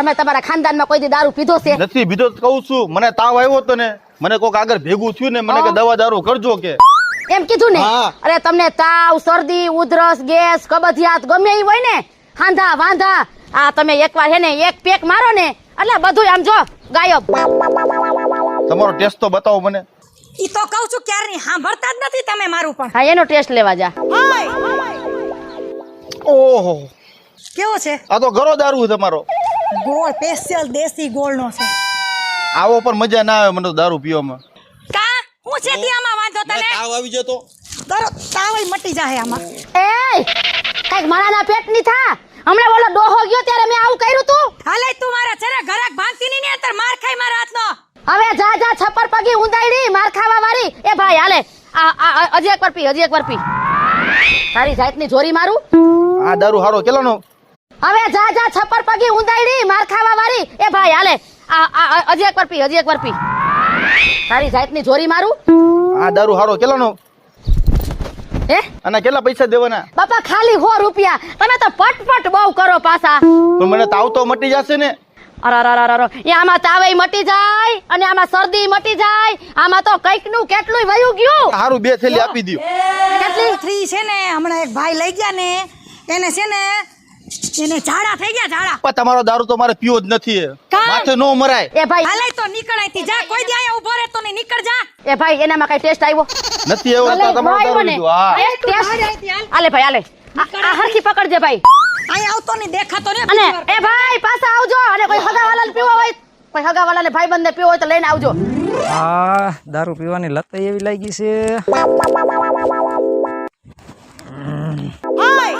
તમે તમારા ખાનદાનમાં કોઈ દી દારૂ પીધો છે? નથી પીધો કહું છું. મને તાવ આવ્યો તો ને મને કોક આગળ ભેગું થયું ને મને કે દવા દારૂ કરજો કે. એમ કીધું ને? અરે તમને તાવ શરદી ઉધરસ ગેસ કબજિયાત ગમે એ હોય ને હાંધા વાંધા આ તમે એકવાર હે ને એક પેક મારો ને એટલે બધું આમ જો ગાયબ. તમારો ટેસ્ટ તો બતાવો મને. ઈ તો કહું છું ક્યારની સાંભળતા જ નથી તમે મારું પણ. હા એનો ટેસ્ટ લેવા જા. ઓહો. કેવો છે? આ તો ઘરો દારૂ છે તમારો. ગોળ સ્પેશિયલ દેશી ગોળનો છે. આવો પણ મજા ના આવે મને તો દારૂ પીવામાં. કા? હું છે આમાં? વાંધો તને? તાવ આવી જતો. તારો તાવ મટી જાહે આમાં. એ કંઈક મારાના પેટની થા. હમણાં બોલો ડોહો ગયો ત્યારે મેં આવું કર્યું તું. હાલે તું મારા છે ને ઘરાક ભાંગતી ની ને અંતર માર ખાઈ મારા હાથનો. હવે જા જા છપ્પર પગી ઉંધાઈડી માર ખાવા વાળી. એ ભાઈ હાલે. આ હજી એક વાર પી હજી એક વાર પી. તારી જાતની જોરી મારું. આ દારૂ હારો કેટલાનો? હવે જા જા છપ્પર પગી ઉંદાઈડી માર ખાવા વાળી એ ભાઈ હાલે. આ હજી એક વાર પી હજી એક વાર પી. તારી જાતની જોરી મારું. આ દારૂ હારો કેટલાનો હે? અને કેટલા પૈસા દેવાના? બાપા ખાલી હો રૂપિયા. તમે તો પટપટ બહુ કરો પાછા. પણ મને તાવ તો મટી જશે ને. અરરરરરર. એ આમાં તાવે મટી જાય અને આમાં શરદી મટી જાય. આમાં તો કંઈકનું કેટલું વયું ગયું. હારું બે થેલી આપી દો કેટલી? થ્રી છે ને. હમણાં એક ભાઈ લઈ ગયા ને. એને છે ને એને ઝાડા થઈ ગયા ઝાડા. પણ તમારો દારૂ તો મારે પીવો જ નથી માથે નો મરાય. એ ભાઈ. હાલે તો નીકળ અહીંથી. જા કોઈ દી ઊભો ઊભો રહેતો ને નીકળ જા. એ ભાઈ એનામાં કઈ ટેસ્ટ આવ્યો? નથી એવો તો તમારો દારૂ લીધો. હા. એ ટેસ્ટ આલે ભાઈ આલે આ- હરખી પકડજે ભાઈ. અહીંયા આવતો ને દેખાતો ને અને એ ભાઈ પાછા આવજો. અને કોઈ હગાવાલાને પીવો હોય કોઈ હગાવાલાને ભાઈ બંને પીવો હોય તો લઈને આવજો. આ દારૂ પીવાની લત એવી લાગી છે.